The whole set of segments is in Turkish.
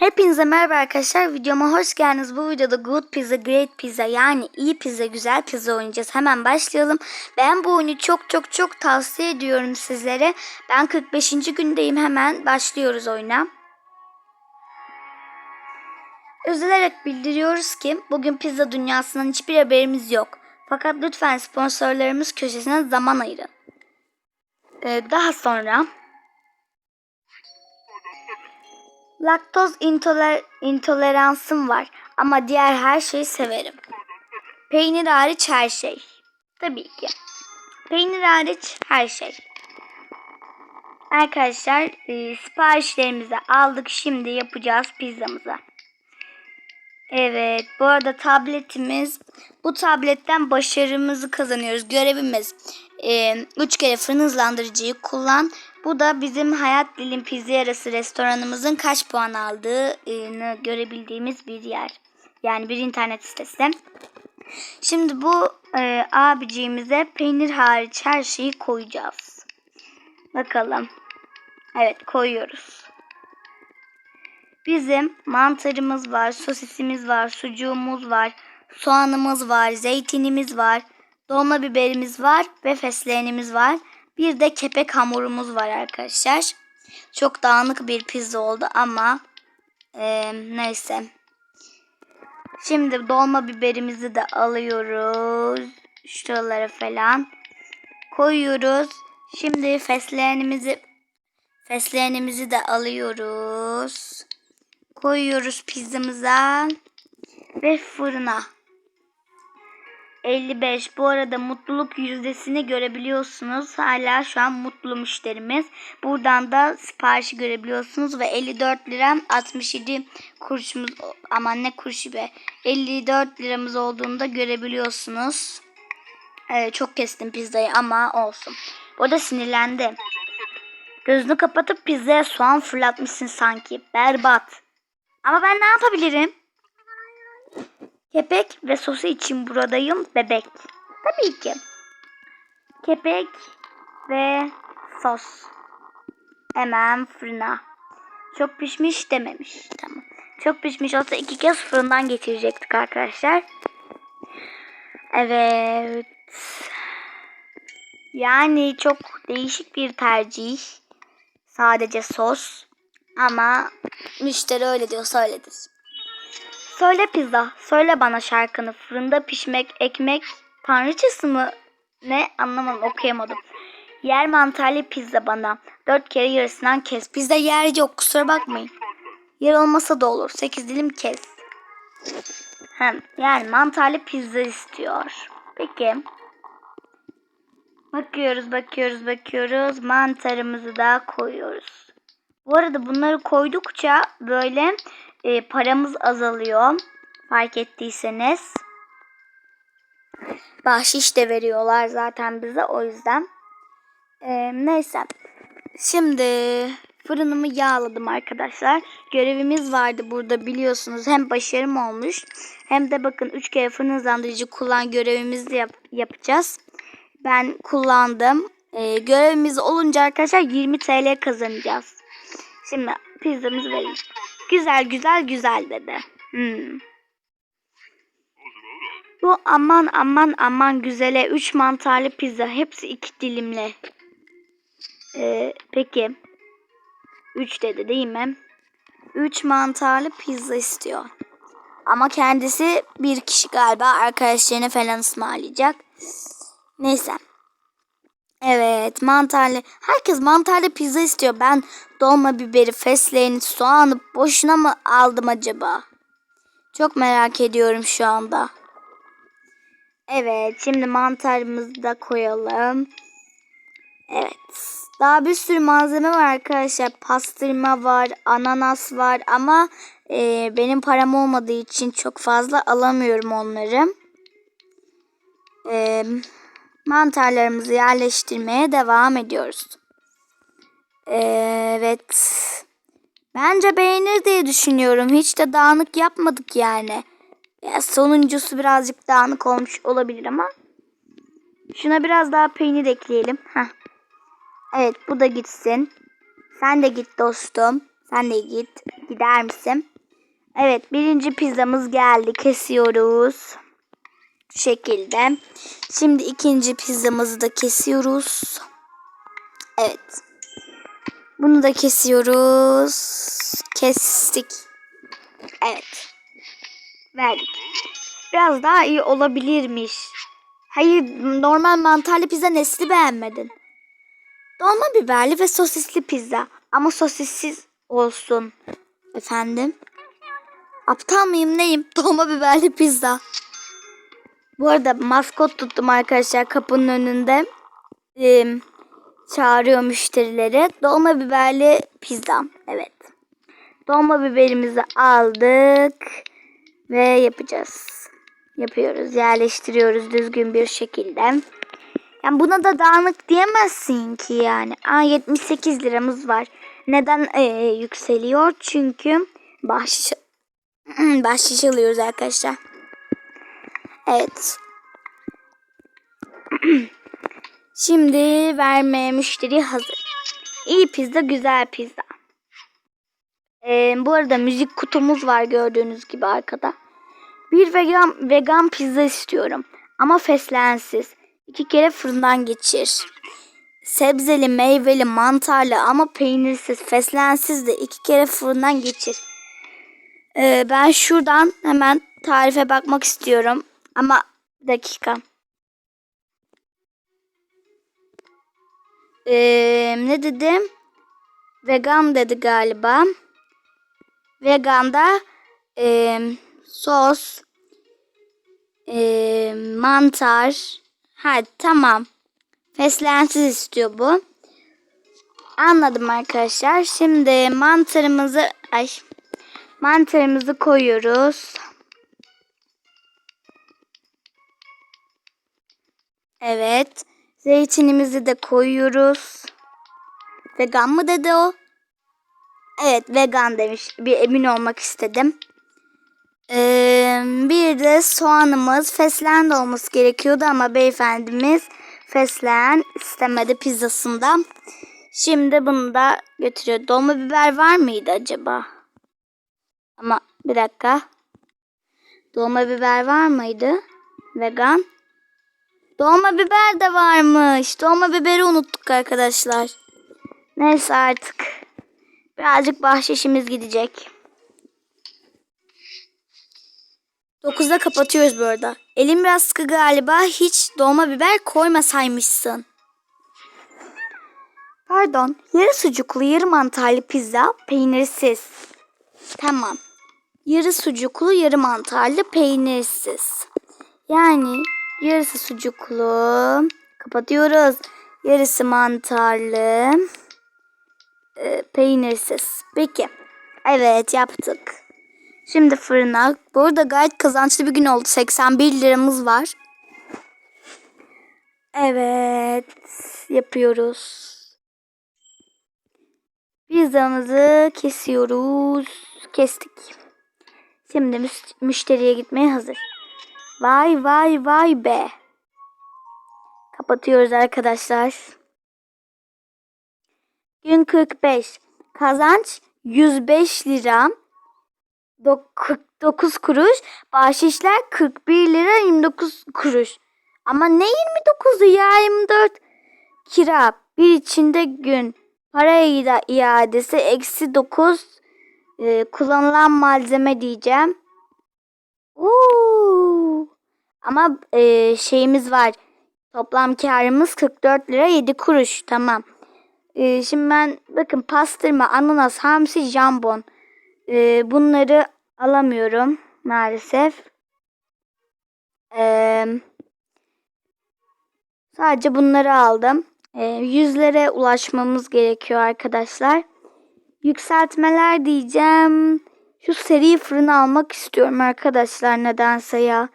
Hepinize merhaba arkadaşlar. Videoma hoş geldiniz. Bu videoda Good Pizza, Great Pizza yani iyi pizza, güzel pizza oynayacağız. Hemen başlayalım. Ben bu oyunu çok çok çok tavsiye ediyorum sizlere. Ben 45. gündeyim. Hemen başlıyoruz oyuna. Üzülerek bildiriyoruz ki bugün pizza dünyasından hiçbir haberimiz yok. Fakat lütfen sponsorlarımız köşesine zaman ayırın. Ee, daha sonra Laktoz intoler intoleransım var ama diğer her şeyi severim. Peynir hariç her şey. Tabii ki. Peynir hariç her şey. Arkadaşlar e, siparişlerimizi aldık. Şimdi yapacağız pizzamızı. Evet bu arada tabletimiz bu tabletten başarımızı kazanıyoruz. Görevimiz 3 kere fırın hızlandırıcıyı kullan. Bu da bizim Hayat Dilim Pizza Yarası restoranımızın kaç puan aldığını görebildiğimiz bir yer. Yani bir internet sitesi. Şimdi bu e, abiciğimize peynir hariç her şeyi koyacağız. Bakalım. Evet koyuyoruz. Bizim mantarımız var, sosisimiz var, sucuğumuz var, soğanımız var, zeytinimiz var, dolma biberimiz var ve fesleğenimiz var. Bir de kepek hamurumuz var arkadaşlar. Çok dağınık bir pizza oldu ama e, neyse. Şimdi dolma biberimizi de alıyoruz. Şuralara falan koyuyoruz. Şimdi fesleğenimizi fesleğenimizi de alıyoruz. Koyuyoruz pizzamıza ve fırına. 55. Bu arada mutluluk yüzdesini görebiliyorsunuz. Hala şu an mutlu müşterimiz. Buradan da siparişi görebiliyorsunuz ve 54 lira 67 kuruşumuz aman ne kuruşu be 54 liramız olduğunu da görebiliyorsunuz. Evet, çok kestim pizzayı ama olsun. O da sinirlendi. Gözünü kapatıp pizzaya soğan fırlatmışsın sanki. Berbat. Ama ben ne yapabilirim? Kepek ve sosu için buradayım bebek. Tabii ki. Kepek ve sos. Hemen fırına. Çok pişmiş dememiş. Tamam. Çok pişmiş olsa iki kez fırından geçirecektik arkadaşlar. Evet. Yani çok değişik bir tercih. Sadece sos. Ama müşteri öyle diyorsa öyledir. Söyle pizza, söyle bana şarkını. Fırında pişmek, ekmek, tanrıçası mı? Ne? Anlamadım, okuyamadım. Yer mantarlı pizza bana. Dört kere yarısından kes. Bizde yer yok, kusura bakmayın. Yer olmasa da olur. Sekiz dilim kes. Hem yani mantarlı pizza istiyor. Peki. Bakıyoruz, bakıyoruz, bakıyoruz. Mantarımızı da koyuyoruz. Bu arada bunları koydukça böyle e, paramız azalıyor. Fark ettiyseniz. Bahşiş de veriyorlar zaten bize o yüzden. E, neyse. Şimdi fırınımı yağladım arkadaşlar. Görevimiz vardı burada biliyorsunuz. Hem başarım olmuş hem de bakın 3 kere fırın hızlandırıcı kullan görevimizi yap yapacağız. Ben kullandım. E, görevimiz olunca arkadaşlar 20 TL kazanacağız. Şimdi pizzamızı verelim. Güzel güzel güzel dedi. Hmm. Bu aman aman aman güzele 3 mantarlı pizza. Hepsi 2 dilimli. Ee, peki. 3 dedi değil mi? 3 mantarlı pizza istiyor. Ama kendisi bir kişi galiba arkadaşlarına falan ısmarlayacak. Neyse. Evet mantarlı. Herkes mantarlı pizza istiyor. Ben dolma biberi, fesleğeni, soğanı boşuna mı aldım acaba? Çok merak ediyorum şu anda. Evet şimdi mantarımızı da koyalım. Evet. Daha bir sürü malzeme var arkadaşlar. Pastırma var, ananas var ama e, benim param olmadığı için çok fazla alamıyorum onları. Eee mantarlarımızı yerleştirmeye devam ediyoruz. Evet. Bence beğenir diye düşünüyorum. Hiç de dağınık yapmadık yani. Ya sonuncusu birazcık dağınık olmuş olabilir ama. Şuna biraz daha peynir ekleyelim. Heh. Evet bu da gitsin. Sen de git dostum. Sen de git. Gider misin? Evet birinci pizzamız geldi. Kesiyoruz. Şekilde. Şimdi ikinci pizzamızı da kesiyoruz. Evet. Bunu da kesiyoruz. Kestik. Evet. Verdik. Biraz daha iyi olabilirmiş. Hayır normal mantarlı pizza nesli beğenmedin. Dolma biberli ve sosisli pizza. Ama sosissiz olsun. Efendim? Aptal mıyım neyim? Dolma biberli pizza. Bu arada maskot tuttum arkadaşlar kapının önünde. Ee, çağırıyor müşterileri. Dolma biberli pizza. Evet. Dolma biberimizi aldık. Ve yapacağız. Yapıyoruz. Yerleştiriyoruz düzgün bir şekilde. Yani buna da dağınık diyemezsin ki yani. Aa 78 liramız var. Neden ee, yükseliyor? Çünkü bahşiş bahşiş arkadaşlar. Evet. Şimdi vermeye müşteri hazır. İyi pizza, güzel pizza. Ee, bu arada müzik kutumuz var gördüğünüz gibi arkada. Bir vegan, vegan pizza istiyorum. Ama feslensiz. İki kere fırından geçir. Sebzeli, meyveli, mantarlı ama peynirsiz, feslensiz de iki kere fırından geçir. Ee, ben şuradan hemen tarife bakmak istiyorum. Ama dakika. Ee, ne dedim? Vegan dedi galiba. Veganda e, sos, e, mantar. Ha tamam. Feslensiz istiyor bu. Anladım arkadaşlar. Şimdi mantarımızı ay mantarımızı koyuyoruz. Evet. Zeytinimizi de koyuyoruz. Vegan mı dedi o? Evet vegan demiş. Bir emin olmak istedim. Ee, bir de soğanımız fesleğen de olması gerekiyordu ama beyefendimiz fesleğen istemedi pizzasında. Şimdi bunu da götürüyor. Dolma biber var mıydı acaba? Ama bir dakika. Dolma biber var mıydı? Vegan. Dolma biber de varmış. Dolma biberi unuttuk arkadaşlar. Neyse artık. Birazcık bahşişimiz gidecek. 9'da kapatıyoruz bu arada. Elim biraz sıkı galiba. Hiç dolma biber koymasaymışsın. Pardon. Yarı sucuklu, yarı mantarlı pizza, peynirsiz. Tamam. Yarı sucuklu, yarı mantarlı, peynirsiz. Yani yarısı sucuklu. Kapatıyoruz. Yarısı mantarlı. e, peynirsiz. Peki. Evet yaptık. Şimdi fırına. Bu arada gayet kazançlı bir gün oldu. 81 liramız var. Evet. Yapıyoruz. Pizzamızı kesiyoruz. Kestik. Şimdi müş- müşteriye gitmeye hazır. Vay vay vay be. Kapatıyoruz arkadaşlar. Gün 45. Kazanç 105 lira. 9 kuruş. Bahşişler 41 lira 29 kuruş. Ama ne 29'u ya 24. Kira bir içinde gün. Para iadesi eksi 9. Ee, kullanılan malzeme diyeceğim. Oo. Ama e, şeyimiz var. Toplam karımız 44 lira 7 kuruş. Tamam. Ee, şimdi ben bakın pastırma, ananas, hamsi, jambon. Ee, bunları alamıyorum maalesef. Ee, sadece bunları aldım. Ee, yüzlere ulaşmamız gerekiyor arkadaşlar. Yükseltmeler diyeceğim. Şu seri fırını almak istiyorum arkadaşlar nedense ya.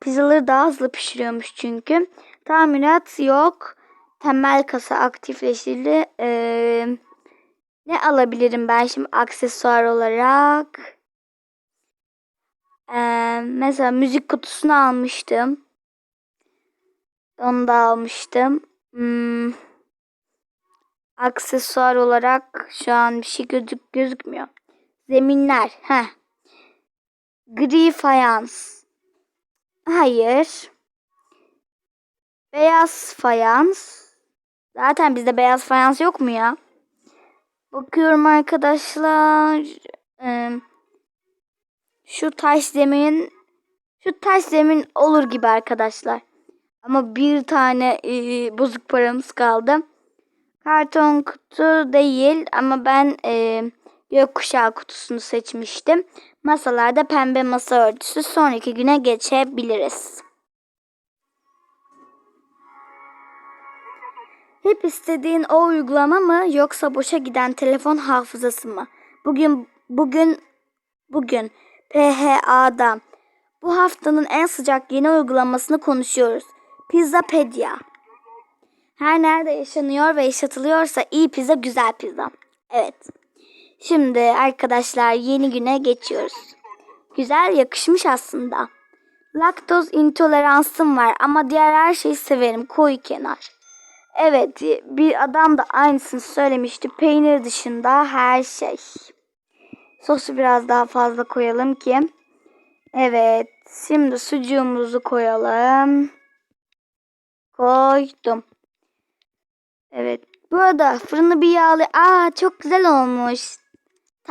Pizzaları daha hızlı pişiriyormuş çünkü. Tamirat yok. Temel kasa aktifleştirildi. Ee, ne alabilirim ben şimdi aksesuar olarak? Ee, mesela müzik kutusunu almıştım. Onu da almıştım. Hmm. aksesuar olarak şu an bir şey gözük gözükmüyor. Zeminler. Heh. Gri fayans. Hayır. Beyaz fayans. Zaten bizde beyaz fayans yok mu ya? Bakıyorum arkadaşlar. Şu taş zemin şu taş zemin olur gibi arkadaşlar. Ama bir tane e, bozuk paramız kaldı. Karton kutu değil ama ben e, gökkuşağı kutusunu seçmiştim. Masalarda pembe masa örtüsü sonraki güne geçebiliriz. Hep istediğin o uygulama mı yoksa boşa giden telefon hafızası mı? Bugün bugün bugün PHA'da bu haftanın en sıcak yeni uygulamasını konuşuyoruz. Pizzapedia. Her nerede yaşanıyor ve yaşatılıyorsa iyi pizza güzel pizza. Evet. Şimdi arkadaşlar yeni güne geçiyoruz. Güzel yakışmış aslında. Laktoz intoleransım var ama diğer her şeyi severim. Koy kenar. Evet bir adam da aynısını söylemişti. Peynir dışında her şey. Sosu biraz daha fazla koyalım ki. Evet şimdi sucuğumuzu koyalım. Koydum. Evet. Bu arada fırını bir yağlı. Aa çok güzel olmuş.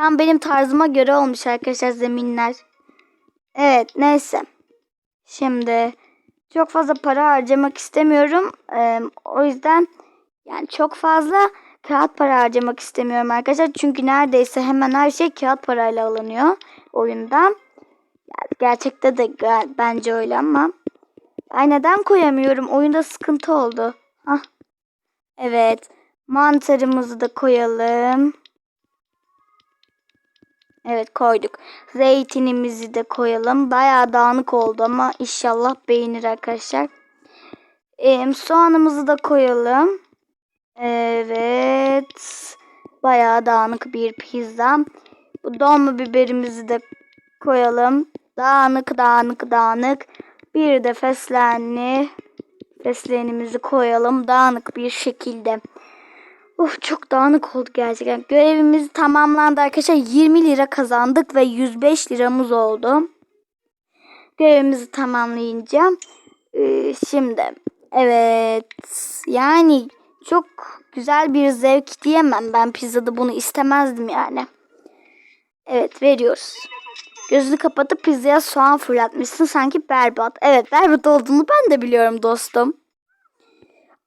Tam benim tarzıma göre olmuş arkadaşlar zeminler. Evet neyse. Şimdi çok fazla para harcamak istemiyorum. Ee, o yüzden yani çok fazla kağıt para harcamak istemiyorum arkadaşlar. Çünkü neredeyse hemen her şey kağıt parayla alınıyor oyunda. Gerçekte de bence öyle ama. Ay neden koyamıyorum? Oyunda sıkıntı oldu. Hah. Evet. Mantarımızı da koyalım. Evet koyduk. Zeytinimizi de koyalım. Bayağı dağınık oldu ama inşallah beğenir arkadaşlar. Ee, soğanımızı da koyalım. Evet. Bayağı dağınık bir pizza. Bu dolma biberimizi de koyalım. Dağınık dağınık dağınık. Bir de fesleğenli fesleğenimizi koyalım. Dağınık bir şekilde. Uf çok dağınık oldu gerçekten. Görevimiz tamamlandı arkadaşlar. 20 lira kazandık ve 105 liramız oldu. Görevimizi tamamlayınca e, şimdi evet yani çok güzel bir zevk diyemem. Ben pizzada bunu istemezdim yani. Evet veriyoruz. Gözünü kapatıp pizzaya soğan fırlatmışsın sanki berbat. Evet berbat olduğunu ben de biliyorum dostum.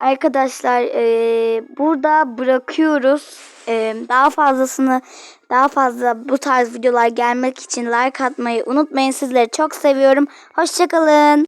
Arkadaşlar eee, burada bırakıyoruz. Eee, daha fazlasını daha fazla bu tarz videolar gelmek için like atmayı unutmayın. Sizleri çok seviyorum. Hoşçakalın.